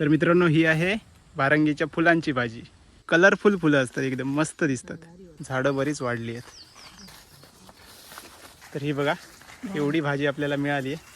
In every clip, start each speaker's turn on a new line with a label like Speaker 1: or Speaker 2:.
Speaker 1: तर मित्रांनो ही आहे भारंगीच्या फुलांची भाजी. कलरफुल फुलं असतात एकदम मस्त दिसतात. झाडं बरीच वाढली आहेत. तर ही बघा एवढी भाजी आपल्याला मिळाली आहे.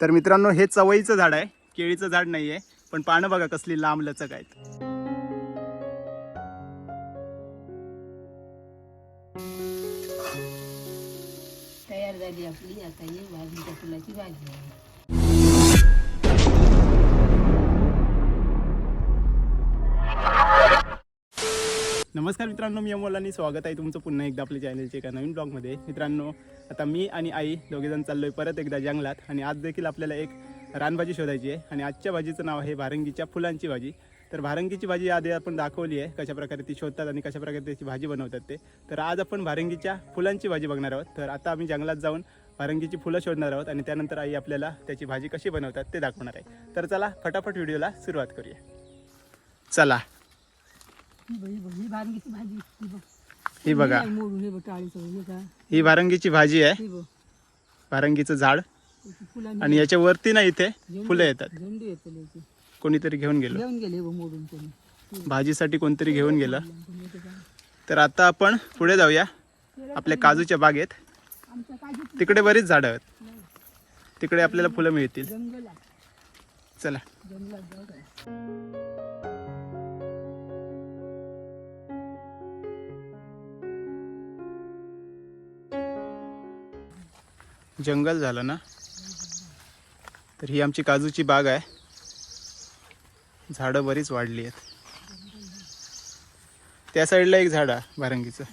Speaker 1: तर मित्रांनो हे चवळीचं झाड आहे. केळीचं झाड नाही आहे पण पानं बघा कसली लांब लचक आहेत.
Speaker 2: आता ही फुलाची भाजी आहे.
Speaker 1: नमस्कार मित्रांनो मी अमोल आणि स्वागत आहे तुमचं पुन्हा एकदा आपल्या चॅनलच्या एका नवीन ब्लॉगमध्ये मित्रांनो आता मी आणि आई दोघेजण चाललोय परत एकदा जंगलात आणि आज देखील आपल्याला एक रानभाजी शोधायची आहे आणि आजच्या भाजीचं नाव आहे भारंगीच्या फुलांची भाजी. तर भारंगीची भाजी आधी आपण दाखवली आहे कशाप्रकारे ती शोधतात आणि कशा प्रकारे त्याची भाजी बनवतात ते. तर आज आपण भारंगीच्या फुलांची भाजी बघणार आहोत. तर आता आम्ही जंगलात जाऊन वारंगीची फुलं शोधणार आहोत आणि त्यानंतर आई आपल्याला त्याची भाजी कशी बनवतात ते दाखवणार आहे. तर चला फटाफट व्हिडिओला सुरुवात करूया. चला.
Speaker 2: ही बघा. ही वारंगीची भाजी आहे.
Speaker 1: वारंगीचं झाड. आणि याच्या वरती ना इथे फुलं येतात. कोणीतरी घेऊन गेलो. भाजीसाठी कोणतरी घेऊन गेलं. तर आता आपण पुढे जाऊया. आपल्या काजूच्या बागेत. तिकडे बरीच झाडं आहेत. तिकडे आपल्याला फुलं मिळतील. चला. जंगल झालं ना? तर ही आमची काजूची बाग आहे. झाडं बरीच वाढली आहेत. त्या साईडला एक झाड आहे भारंगीचं.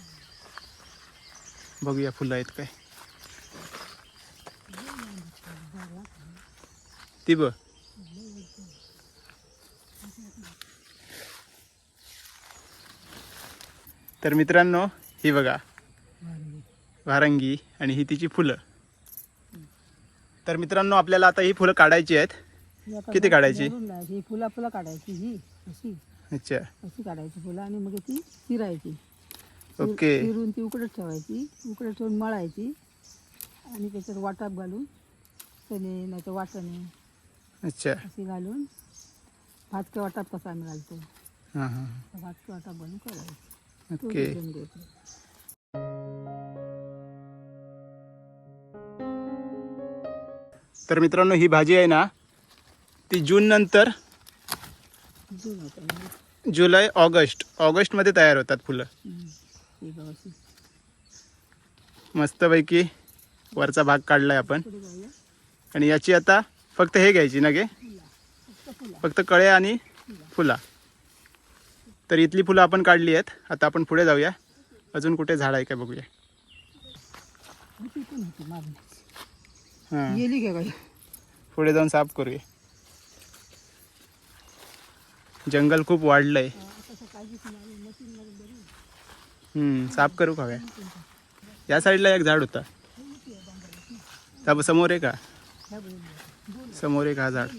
Speaker 1: बघूया फुलं आहेत काय. ती बघ. तर मित्रांनो ही बघा. वारंगी आणि ही तिची फुलं. तर मित्रांनो आपल्याला आता ही फुलं काढायची आहेत. किती काढायची?
Speaker 2: ही फुलं फुलं काढायची ही. अशी.
Speaker 1: अच्छा.
Speaker 2: अशी काढायची फुलं आणि मग ती चिरायची. चिर-
Speaker 1: ओके.
Speaker 2: चिरून ती उकडत ठेवायची. उकडत ठेवून मळायची. आणि त्याच्यात वाटाप घालून चणे नाही तर वाटणे.
Speaker 1: अच्छा
Speaker 2: अशी घालून वाटाप कसा आम्ही घालतो
Speaker 1: हां हां
Speaker 2: वाटाप बनवून करायचं तो
Speaker 1: ओके. तर मित्रांनो ही भाजी आहे ना ती जून नंतर
Speaker 2: होतं.
Speaker 1: जुलै ऑगस्ट ऑगस्टमध्ये तयार होतात फुलं
Speaker 2: हम्म. हे बघ अशी.
Speaker 1: मस्तपैकी वरचा भाग काढलाय आपण
Speaker 2: पुढे जाऊया
Speaker 1: आणि याची आता फक्त हे घ्यायची ना गे?
Speaker 2: फक्त
Speaker 1: कळे आणि फुला. तर इथली फुलं आपण काढली आहेत. आता आपण पुढे जाऊया. अजून कुठे झाड आहे बघूया. हां.
Speaker 2: का काय
Speaker 1: पुढे जाऊन साफ करूया. जंगल खूप वाढलंय. साफ करू का काय या साईडला एक झाड होता. समोर आहे का? समोर एक हा झाड.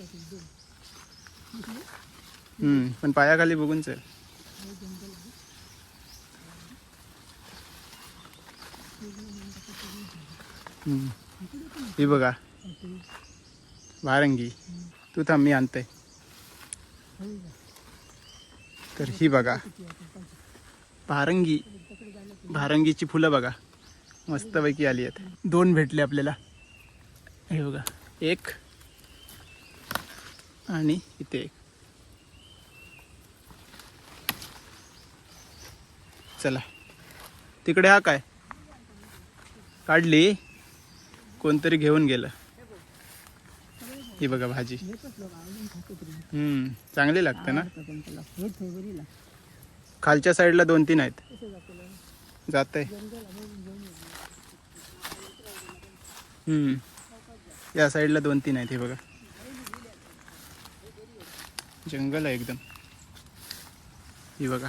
Speaker 1: हम्म, पण पायाखाली बघून चल. ही बघा. भारंगी तू थांब मी आणते. तर ही बघा. भारंगी भारंगीची फुलं बघा. मस्तपैकी आली आहेत. दोन भेटले आपल्याला. हे बघा. एक. आणि इथे एक. चला. तिकडे हा काय? काढली. कोणतरी घेऊन गेलं. ही बघा भाजी. हम्म चांगली लागते ना? खालच्या साईडला दोन तीन आहेत. जात हम्म या साईडला दोन तीन आहेत हे बघा. जंगल आहे एकदम. हे बघा.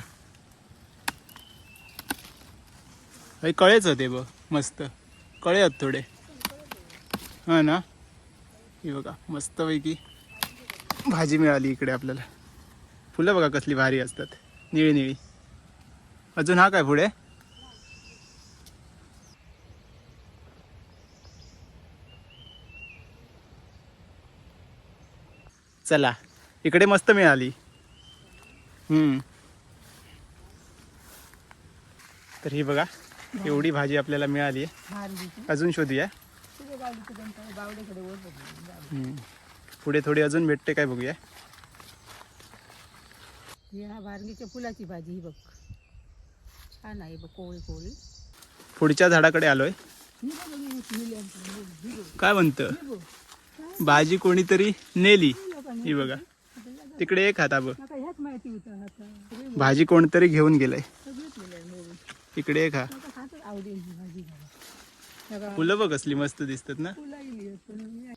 Speaker 1: अरे कळेच होते बघ मस्त. कळे आहेत थोडे. हा ना? हे बघा मस्तपैकी भाजी मिळाली इकडे आपल्याला. फुलं बघा कसली भारी असतात. निळी निळी. अजून हा काय पुढे चला. इकडे मस्त मिळाली. हम्म. तर ही बघा एवढी भाजी आपल्याला मिळाली आहे. अजून शोधूया. पुढे थोडी अजून भेटते काय बघूया.
Speaker 2: फुलाची भाजी ही बघ. छान आहे बघ कोवळी कोवळी.
Speaker 1: पुढच्या झाडाकडे आलोय. काय म्हणतं. भाजी कोणीतरी नेली. ही बघा. तिकडे एक हाता बघ
Speaker 2: आता ह्याच माहिती होतं आता. सगळे
Speaker 1: भाजी कोणतरी घेऊन गेलंय.
Speaker 2: सगळेच मिळाले मोडून.
Speaker 1: इकडे एक हा
Speaker 2: आता खातच आवडेल ही भाजी घाला. बघा,
Speaker 1: फुलं बघ कसली मस्त दिसतात ना.
Speaker 2: फुलं गेली आहेत, पण मी-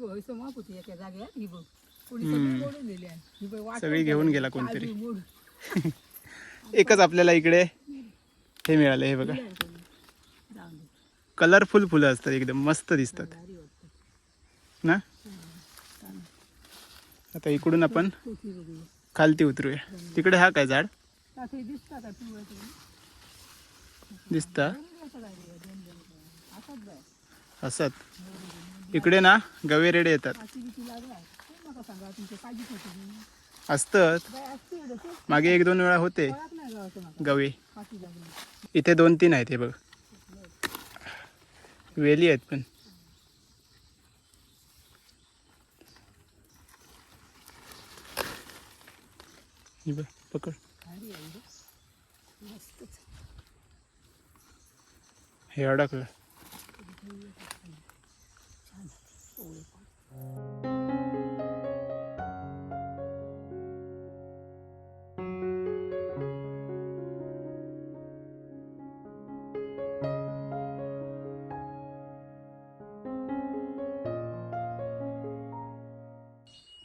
Speaker 2: होय, समाप होती एका जागेत ही बघ. कोणी सगळी मोडून दिली आहे. ही बघ वाटच
Speaker 1: सगळी घेऊन गेला
Speaker 2: काजू
Speaker 1: कोणतरी.
Speaker 2: मोडून.
Speaker 1: एकच आपल्याला इकडे. हे मिळालं हे बघा.
Speaker 2: दिली आहे कोणी.
Speaker 1: कलरफुल फुलं असतात एकदम मस्त दिसतात. ना? आता इकडून आपण खालती उतरूया. तिकडे हा काय झाड?
Speaker 2: दिसता?
Speaker 1: असत. इकडे ना गवे रेडे येतात. असतात. मागे एक दोन वेळा होते गवे. इथे दोन तीन आहेत हे बघ. वेली आहेत पण. पकड.
Speaker 2: हे.
Speaker 1: हे अडकलं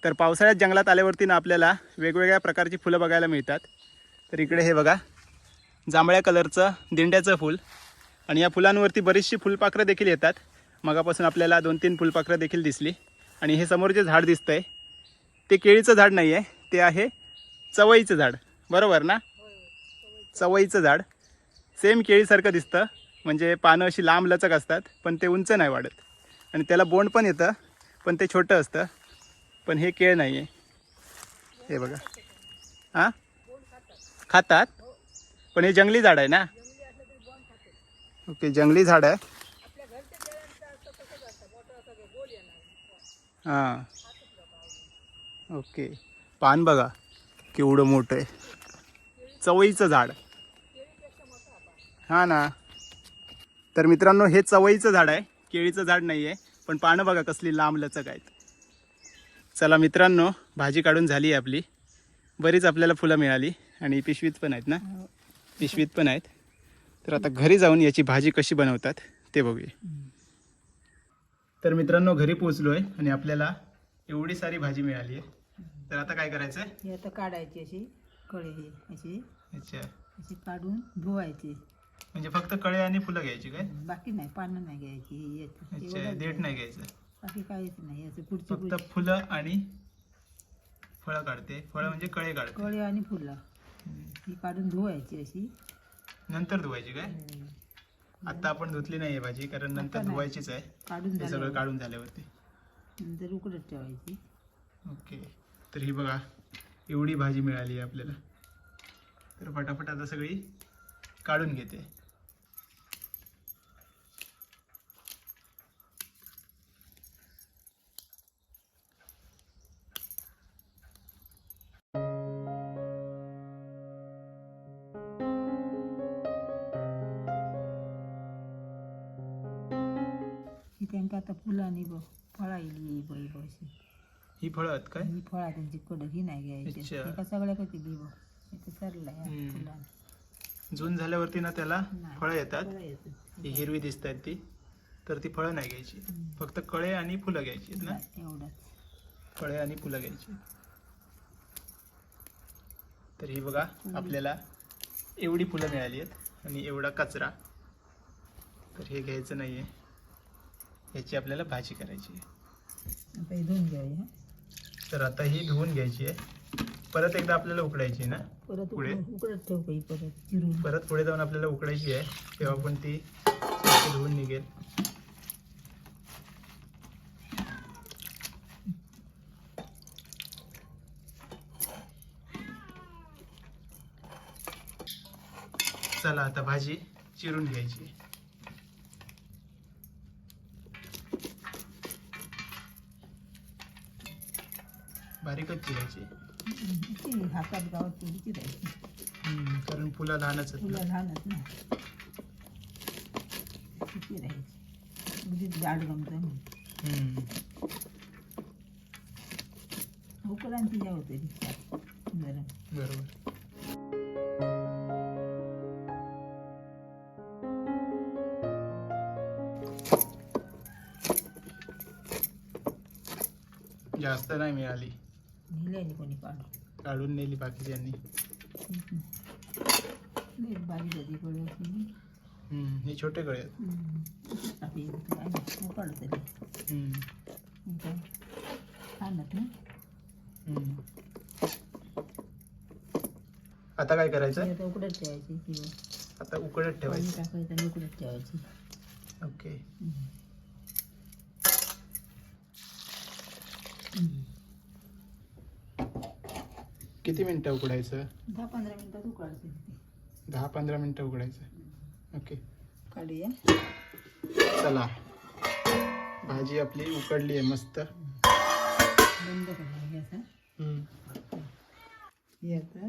Speaker 1: तर पावसाळ्यात जंगलात आल्यावरती ना आपल्याला वेगवेगळ्या प्रकारची फुलं बघायला मिळतात. तर इकडे हे बघा जांभळ्या कलरचं दिंड्याचं फूल. आणि या फुलांवरती बरीचशी फुलपाखरं देखील येतात. मगापासून आपल्याला दोन तीन फुलपाखरं देखील दिसली. आणि हे समोर जे झाड आहे ते केळीचं झाड नाही आहे ते आहे चवईचं झाड. बरोबर ना? चवईचं झाड. सेम केळीसारखं दिसतं. म्हणजे पानं अशी लांब लचक असतात पण ते उंच नाही वाढत. आणि त्याला बोंड पण येतं पण ते छोटं असतं. पण हे केळ नाही आहे हे बघा. हां? खातात? पण हे जंगली झाड आहे ना? ओके जंगली झाड आहे. हां. ओके. पान बघा. केवढं मोठं आहे. चवईचं झाड. हां ना. तर मित्रांनो हे चवईचं झाड आहे. केळीचं झाड नाही आहे पण पानं बघा कसली लांब लचक आहेत. चला मित्रांनो भाजी काढून झाली आहे आपली. बरीच आपल्याला फुलं मिळाली आणि पिशवीत पण आहेत ना?
Speaker 2: हो.
Speaker 1: पिशवीत पण आहेत. तर आता घरी जाऊन याची भाजी कशी बनवतात ते बघूया. तर मित्रांनो घरी पोचलो आहे आणि आपल्याला एवढी सारी भाजी मिळाली आहे. तर आता काय करायचं आहे
Speaker 2: ही आता काढायची अशी कळे अशी.
Speaker 1: अच्छा.
Speaker 2: अशी काढून धुवायची.
Speaker 1: म्हणजे फक्त कळे आणि फुलं घ्यायची काय?
Speaker 2: बाकी नाही पानं नाही घ्यायची ही
Speaker 1: देठ नाही घ्यायचं.
Speaker 2: बाकी काहीच नाही असं पुढची
Speaker 1: फक्त
Speaker 2: पुढची.
Speaker 1: फुलं आणि फळं काढते. फळं म्हणजे कळे काढते.
Speaker 2: कळे आणि फुलं. ही काढून धुवायची अशी.
Speaker 1: नंतर धुवायची काय? आता आपण धुतली नाहीये भाजी कारण नंतर
Speaker 2: नाही.
Speaker 1: धुवायचीच आहे.
Speaker 2: काढून
Speaker 1: हे सगळं
Speaker 2: झाल्यावर.
Speaker 1: काढून झाल्यावरती.
Speaker 2: नंतर उकडत ठेवायची.
Speaker 1: ओके. तर ही बघा एवढी भाजी मिळाली आहे आपल्याला. तर फटाफट आता सगळी काढून घेते.
Speaker 2: आता फुलांनी बघ फळा येईल बाई बघ अशी
Speaker 1: ही फळं आहेत काय?
Speaker 2: ही फळा त्यांची कडक ही नाही घ्यायची.
Speaker 1: अच्छा.
Speaker 2: एका सगळ्या कधी दी बघ. इथे सरलाय
Speaker 1: हम्म.
Speaker 2: फुलांनी
Speaker 1: जून झाल्यावरती ना त्याला
Speaker 2: नाही.
Speaker 1: फळं येतात.
Speaker 2: फळं येतात.
Speaker 1: ही हिरवी दिसत आहेत ती. तर ती फळं नाही घ्यायची.
Speaker 2: हम्म.
Speaker 1: फक्त कळे आणि फुलं घ्यायची आहेत ना?
Speaker 2: नाही, एवढंच.
Speaker 1: फळे आणि फुलं घ्यायची तर ही बघा आपल्याला एवढी फुलं मिळाली आहेत आणि एवढा कचरा. तर हे घ्यायचं नाही आहे ह्याची आपल्याला भाजी करायची आहे.
Speaker 2: आता हे धुवून घ्यावी हा.
Speaker 1: तर आता ही धुवून घ्यायची आहे. परत एकदा आपल्याला उकडायची ना?
Speaker 2: परत
Speaker 1: पुढे?
Speaker 2: उकड- उकडत ठेव परत? चिरून.
Speaker 1: परत पुढे जाऊन आपल्याला उकडायची आहे. तेव्हा पण ते धुवून निघेल. चला आता भाजी चिरून घ्यायची. बारीकच चिरायची.
Speaker 2: हातात गावात राहायची
Speaker 1: हम्म, कारण फुलं लहानच ना.
Speaker 2: लहानच ना. किती राहायची म्हणजे जाड गमत या होते जरा
Speaker 1: बरोबर. जास्त नाही मिळाली.
Speaker 2: नेलेली कोणी काढून
Speaker 1: काढून नेली बाकीच्यांनी
Speaker 2: लई बारीक होती कळलं
Speaker 1: हम्म, हे छोटे कळे
Speaker 2: आपली उकाड तरी
Speaker 1: हम्म,
Speaker 2: आणत ना.
Speaker 1: आता काय करायचं?
Speaker 2: आता उकडत ठेवायची किंवा
Speaker 1: आता उकडत
Speaker 2: पाणी
Speaker 1: ठेवायचं.
Speaker 2: टाकायचं आणि उकडत ठेवायची.
Speaker 1: ओके.
Speaker 2: हम्म.
Speaker 1: किती मिनिटं उकडायचं
Speaker 2: दहा पंधरा मिनिटात ती.
Speaker 1: दहा पंधरा मिनिटं उकडायचं ओके.
Speaker 2: काढूया.
Speaker 1: चला. भाजी आपली उकडली आहे मस्त.
Speaker 2: बंद
Speaker 1: हम्म.
Speaker 2: हे आता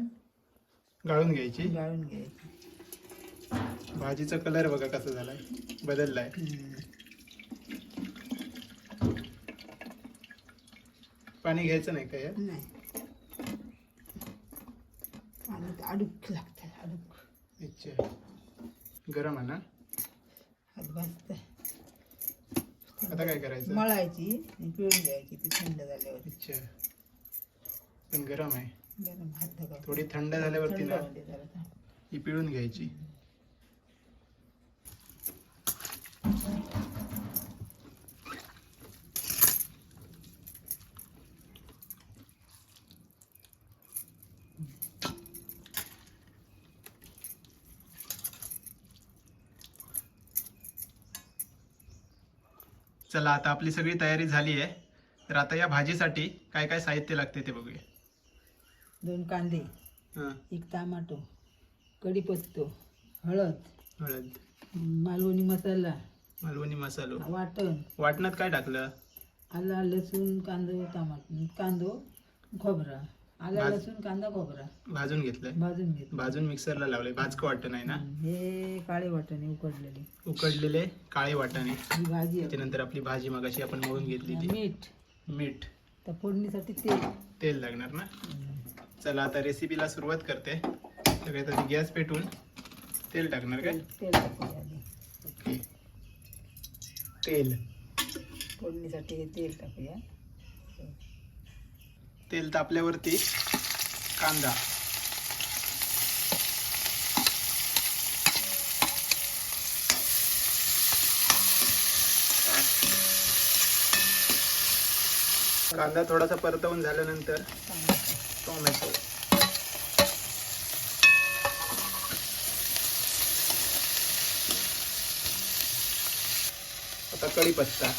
Speaker 1: गाळून घ्यायची?
Speaker 2: गाळून घ्यायची.
Speaker 1: भाजीचा कलर बघा कसा झालाय. बदललाय. पाणी घ्यायचं नाही का यात?
Speaker 2: नाही आणि अडूक लागतात अडूक
Speaker 1: अच्छा गरम आहे ना
Speaker 2: हात भाजत
Speaker 1: आता काय करायचं
Speaker 2: मळायची आणि पिळून घ्यायची ती थंड झाल्यावर
Speaker 1: अच्छा पण गरम आहे
Speaker 2: गरम हात
Speaker 1: थोडी थंड झाल्यावरती
Speaker 2: थंड
Speaker 1: ना
Speaker 2: दे जरा.
Speaker 1: ही पिळून घ्यायची चला आता आपली सगळी तयारी झाली आहे. तर आता या भाजीसाठी काय काय साहित्य लागते ते बघूया.
Speaker 2: दोन कांदे
Speaker 1: हां.
Speaker 2: एक टमाटो कढीपत्तो हळद
Speaker 1: हळद.
Speaker 2: मालवणी मसाला
Speaker 1: मालवणी मसालो.
Speaker 2: वाटण.
Speaker 1: वाटणात काय टाकलं?
Speaker 2: आला लसूण कांदो टमाट कांदो खोबरा. आला
Speaker 1: भाज-
Speaker 2: लसूण कांदा खोबरा.
Speaker 1: भाजून घेतलंय.
Speaker 2: भाजून घेत
Speaker 1: भाजून मिक्सरला लावले भाजकं वाटण आहे ना?
Speaker 2: हे काळे वाटणे उकडलेले.
Speaker 1: उकडलेले काळे वाटाणे
Speaker 2: ही भाजी आहे.
Speaker 1: त्याच्यानंतर आपली भाजी मगाशी आपण मळून घेतली ती.
Speaker 2: मीठ.
Speaker 1: मीठ.
Speaker 2: तर फोडणीसाठी तेल.
Speaker 1: तेल लागणार ना? चला आता रेसिपीला सुरुवात करते. सगळ्यात आधी गॅस पेटून तेल टाकणार काय?
Speaker 2: तेल तेल टाकूया आधी.
Speaker 1: ओके. तेल.
Speaker 2: फोडणीसाठी हे तेल टाकूया.
Speaker 1: तेल तापल्यावरती कांदा. कांदा थोडासा परतवून झाल्यानंतर टोमॅटो. आता कढीपत्ता.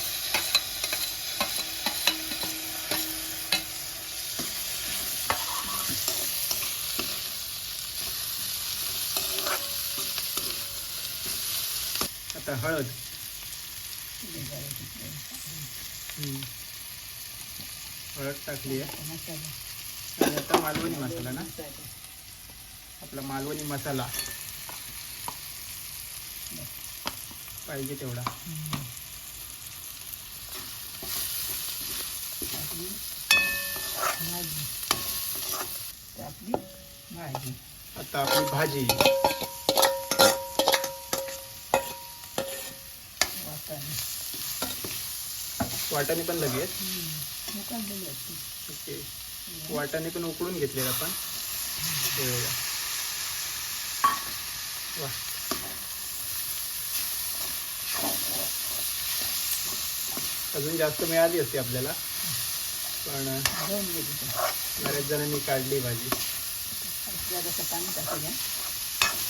Speaker 1: आता हळद. हळद टाकली आहे आणि आता मालवणी मसाला ना. आपला मालवणी मसाला पाहिजे तेवढा आता आपली भाजी
Speaker 2: वाटाणे
Speaker 1: वाटाणे पण लगेच ओके. वाटाणे पण उकडून घेतले आपण. हे बघा. वा. अजून जास्त मिळाली असते आपल्याला. पण बऱ्याच जणांनी काढली भाजी.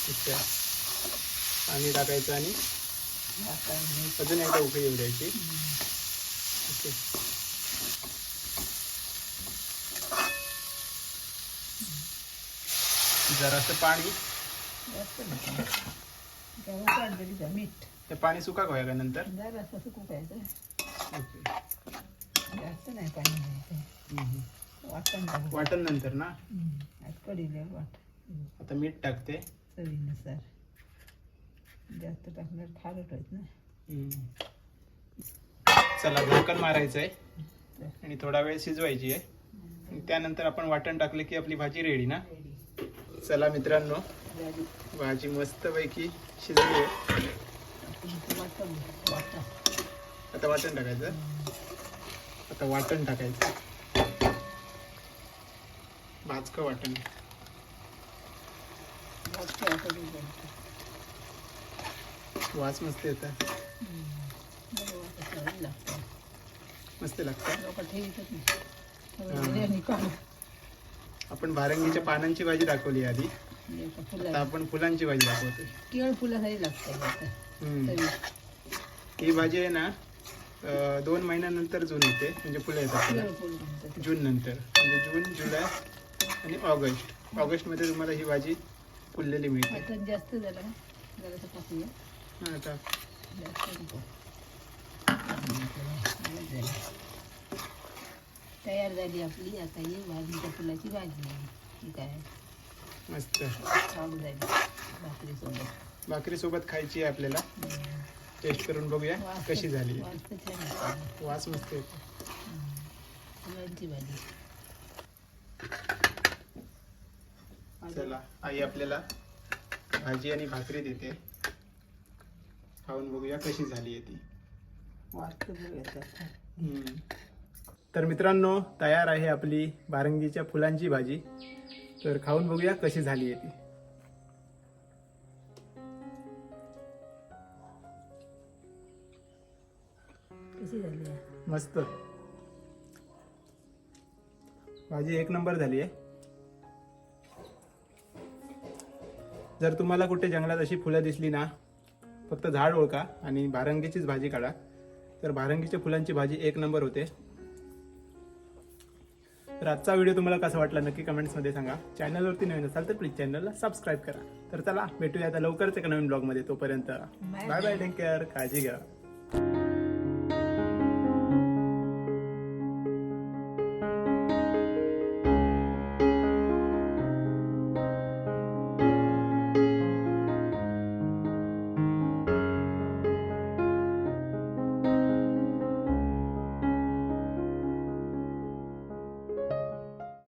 Speaker 1: अच्छा. पाणी टाकायचं आणि अजून एकदा उकळी येऊ द्यायची. ओके. जरासं पाणी.
Speaker 2: मीठ
Speaker 1: ते पाणी सुका का का नंतर?
Speaker 2: जरा असं सुकायचं
Speaker 1: ओके.
Speaker 2: जास्त नाही पाणी. वाटण
Speaker 1: वाटण नंतर ना?
Speaker 2: कढीला वाट
Speaker 1: आता मीठ टाकते.
Speaker 2: चवीनुसार. जास्त टाकणार खारट होत ना.
Speaker 1: चला झाकण मारायचं आहे आणि थोडा वेळ शिजवायची आहे त्यानंतर आपण वाटण टाकलं की आपली भाजी रेडी ना? चला मित्रांनो भाजी मस्तपैकी शिजली आहे आता वाटण टाकायचं. आता वाटण टाकायचं. भाजकं वाटण. वास मस्त येतात
Speaker 2: बरं वाटण करायला लागतं
Speaker 1: मस्त लागतं. आपण भारंगीच्या पानांची भाजी दाखवली आधी. आता आपण फुलांची भाजी दाखवतोय.
Speaker 2: केळ फुलासाठी लागतं
Speaker 1: ही भाजी आहे ना दोन महिन्यानंतर जून येते. म्हणजे फुलं येतात जून नंतर. म्हणजे जून जुलै आणि ऑगस्ट. ऑगस्टमध्ये तुम्हाला ही भाजी फुललेली मिळते.
Speaker 2: जास्त झालं
Speaker 1: हा, आता.
Speaker 2: तयार झाली आपली. आता ही भाजीच्या फुलाची भाजी ही काय
Speaker 1: मस्त.
Speaker 2: खाऊ झाली भाकरीसोबत.
Speaker 1: भाकरीसोबत खायची आहे आपल्याला. टेस्ट करून बघूया
Speaker 2: वास
Speaker 1: कशी
Speaker 2: तर-
Speaker 1: झाली.
Speaker 2: वास तर छान येतो.
Speaker 1: वास मस्त येतो.
Speaker 2: फुलांची भाजी.
Speaker 1: चला आई आपल्याला भाजी आणि भाकरी देते. खाऊन बघूया कशी झाली आहे ती. तर मित्रांनो तयार आहे आपली बारंगीच्या फुलांची भाजी. तर खाऊन बघूया कशी झाली आहे ती.
Speaker 2: कशी झाली आहे?
Speaker 1: मस्त. भाजी एक नंबर झाली आहे. जर तुम्हाला कुठे जंगलात अशी फुलं दिसली ना फक्त झाड ओळखा आणि भारंगीचीच भाजी काढा. तर भारंगीच्या फुलांची भाजी एक नंबर होते. तर आजचा व्हिडिओ तुम्हाला कसा वाटला नक्की कमेंट्समध्ये सांगा. चॅनलवरती नवीन असाल तर प्लीज चॅनलला सबस्क्राईब करा. तर चला भेटूया आता लवकरच एका नवीन ब्लॉगमध्ये. तोपर्यंत बाय बाय टेक केअर काळजी घ्या.